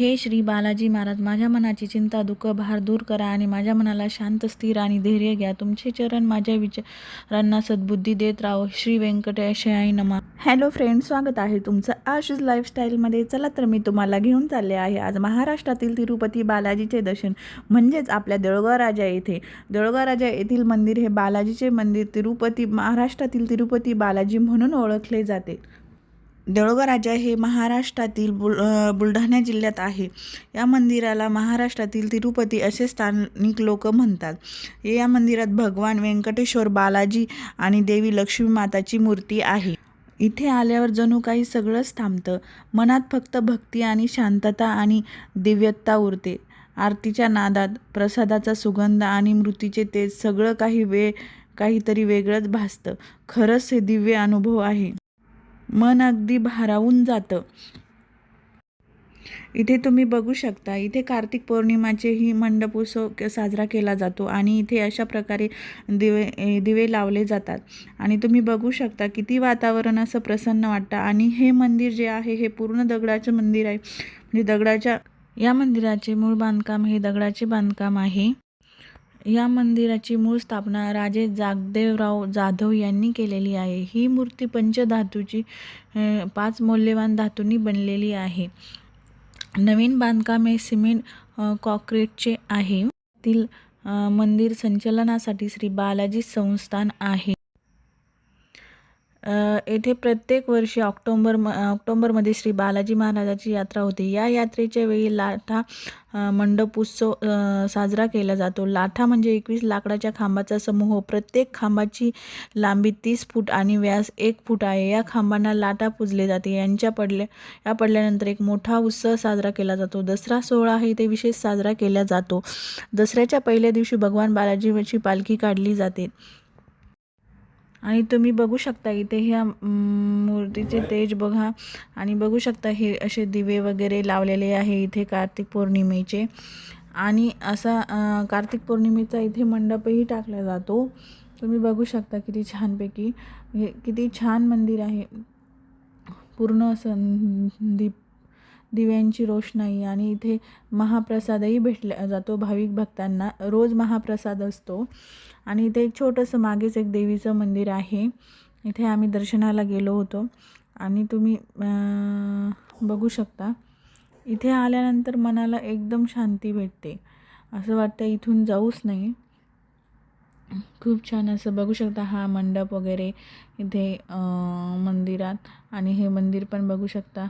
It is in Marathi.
हे श्री बालाजी महाराज माझ्या मनाची चिंता दुःख भार दूर करा आणि माझ्या मनाला शांत स्थिर आणि धैर्य घ्या. तुमचे चरण माझ्या विचारांना सद्बुद्धी देत राहो. श्री व्यंकटेशयाई नमा. हॅलो फ्रेंड स्वागत आहे तुमचं आशिष लाईफस्टाईलमध्ये चला तर मी तुम्हाला घेऊन चालले आहे आज महाराष्ट्रातील तिरुपती बालाजीचे दर्शन म्हणजेच आपल्या देळगाव राजा येथे. देळगाव राजा येथील मंदिर हे बालाजीचे मंदिर तिरुपती महाराष्ट्रातील तिरुपती बालाजी म्हणून ओळखले जाते. देऊळगाव राजा हे महाराष्ट्रातील बुल बुलढाणा जिल्ह्यात आहे. या मंदिराला महाराष्ट्रातील तिरुपती असे स्थानिक लोक म्हणतात. या मंदिरात भगवान व्यंकटेश्वर बालाजी आणि देवी लक्ष्मी माताची मूर्ती आहे. इथे आल्यावर जणू काही सगळंच थांबतं. मनात फक्त भक्ती आणि शांतता आणि दिव्यता उरते. आरतीच्या नादात प्रसादाचा सुगंध आणि मृतीचे तेज सगळं काही वे काहीतरी वेगळंच भासतं. खरंच हे दिव्य अनुभव आहे. मन अगदी भारावून जातं. इथे तुम्ही बघू शकता इथे कार्तिक पौर्णिमाचेही मंडप उत्सव साजरा केला जातो आणि इथे अशा प्रकारे दिवे दिवे लावले जातात. आणि तुम्ही बघू शकता किती वातावरण असं प्रसन्न वाटतं. आणि हे मंदिर जे आहे हे पूर्ण दगडाचं मंदिर आहे. म्हणजे दगडाच्या या मंदिराचे मूळ बांधकाम हे दगडाचे बांधकाम आहे. या मंदिराची मूळ स्थापना राजे जागदेवराव जाधव यांनी केलेली आहे. ही मूर्ती पंचधातूची पाच मौल्यवान धातूंनी बनलेली आहे. नवीन बांधकाम हे सिमेंट कॉक्रीटचे आहे. तील मंदिर संचलनासाठी श्री बालाजी संस्थान आहे. येथे प्रत्येक वर्षी ऑक्टोंबर म ऑक्टोंबरमध्ये श्री बालाजी महाराजाची यात्रा होते. या यात्रेच्या वेळी लाठा मंडप उत्सव साजरा केला जातो. लाठा म्हणजे एकवीस लाकडाच्या खांबाचा समूह. प्रत्येक खांबाची लांबी तीस फूट आणि व्यास एक फूट आहे. या खांबांना लाटा पुजले जाते. यांच्या पडल्या या पडल्यानंतर एक मोठा उत्सव साजरा केला जातो. दसरा सोहळा हे ते विशेष साजरा केला जातो. दसऱ्याच्या पहिल्या दिवशी भगवान बालाजीची पालखी काढली जाते. आणि तुम्ही बघू शकता इथे ह्या मूर्तीचे तेज बघा. आणि बघू शकता हे असे दिवे वगैरे लावलेले आहे इथे कार्तिक पौर्णिमेचे. आणि असा कार्तिक पौर्णिमेचा इथे मंडपही टाकला जातो. तुम्ही बघू शकता किती छानपैकी. हे किती छान मंदिर आहे. पूर्ण असं दीप दिव्यांची रोषणाई आणि इथे महाप्रसादही भेटला जातो. भाविक भक्तांना रोज महाप्रसाद असतो. आणि इथे एक छोटंसं मागेच एक देवीचं मंदिर आहे. इथे आम्ही दर्शनाला गेलो होतो. आणि तुम्ही बघू शकता. इथे आल्यानंतर मनाला एकदम शांती भेटते. असं वाटतं इथून जाऊच नाही. खूप छान असं बघू शकता हा मंडप वगैरे इथे मंदिरात. आणि हे मंदिर पण बघू शकता.